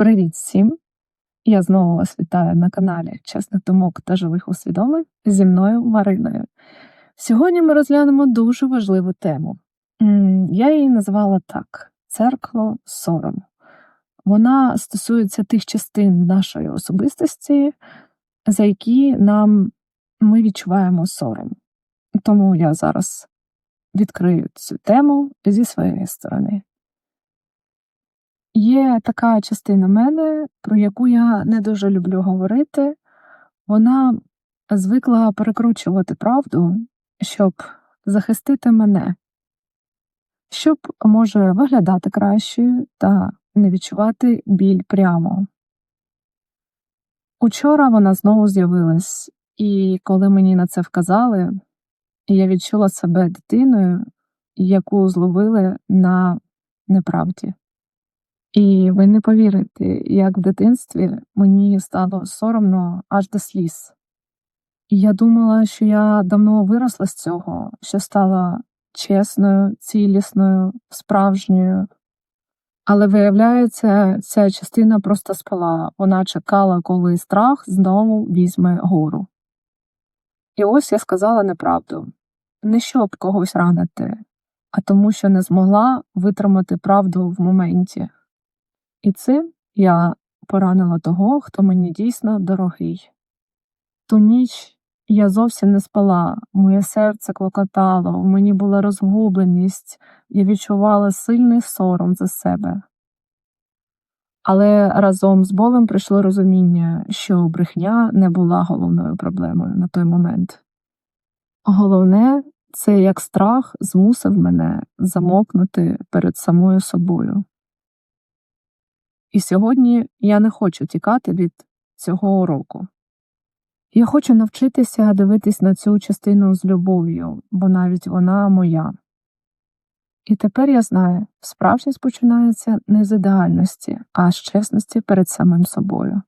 Привіт всім! Я знову вас вітаю на каналі Чесних думок та живих усвідомлень зі мною Мариною. Сьогодні ми розглянемо дуже важливу тему. Я її назвала так: церкало сорому. Вона стосується тих частин нашої особистості, за які нам ми відчуваємо сором. Тому я зараз відкрию цю тему зі своєї сторони. Є така частина мене, про яку я не дуже люблю говорити. Вона звикла перекручувати правду, щоб захистити мене, щоб може виглядати кращою та не відчувати біль прямо. Учора вона знову з'явилась, і коли мені на це вказали, я відчула себе дитиною, яку зловили на неправді. І ви не повірите, як в дитинстві мені стало соромно аж до сліз. І я думала, що я давно виросла з цього, що стала чесною, цілісною, справжньою. Але виявляється, ця частина просто спала, вона чекала, коли страх знову візьме гору. І ось я сказала неправду не щоб когось ранити, а тому, що не змогла витримати правду в моменті. І цим я поранила того, хто мені дійсно дорогий. Ту ніч я зовсім не спала, моє серце клокотало, в мені була розгубленість, я відчувала сильний сором за себе. Але разом з болем прийшло розуміння, що брехня не була головною проблемою на той момент. Головне, це як страх змусив мене замовкнути перед самою собою. І сьогодні я не хочу тікати від цього уроку. Я хочу навчитися дивитись на цю частину з любов'ю, бо навіть вона моя. І тепер я знаю, справжність починається не з ідеальності, а з чесності перед самим собою.